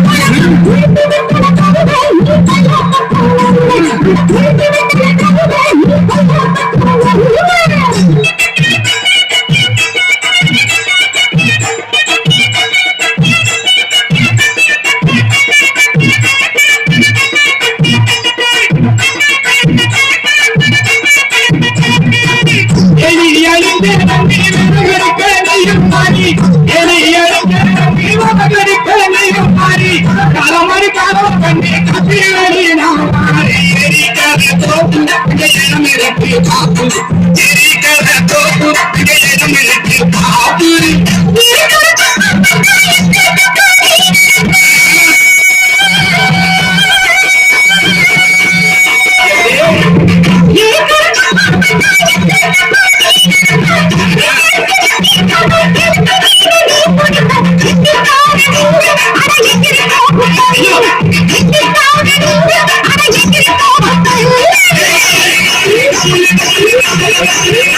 Thank you. కాదు కండి కపిలని నా వారి ఎరికలతో నగ్గజనమిరపి కాదు ఎరికలతో నగ్గజనమిరపి కాదు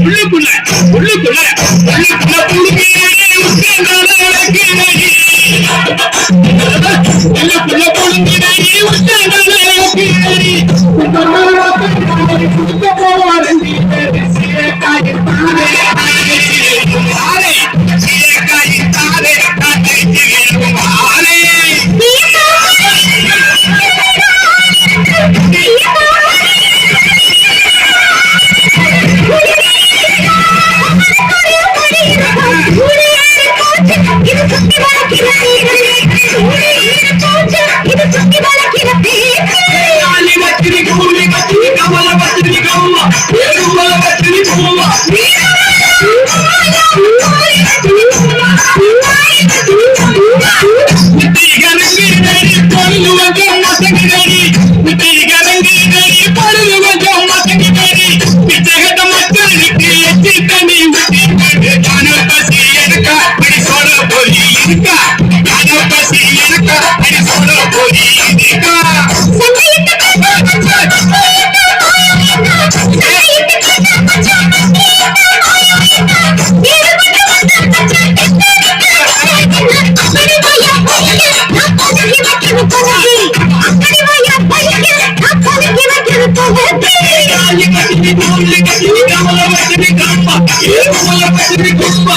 உள்ளுக்குள்ள உள்ளுக்குள்ள உள்ளுக்குள்ள Yeah. கம்பா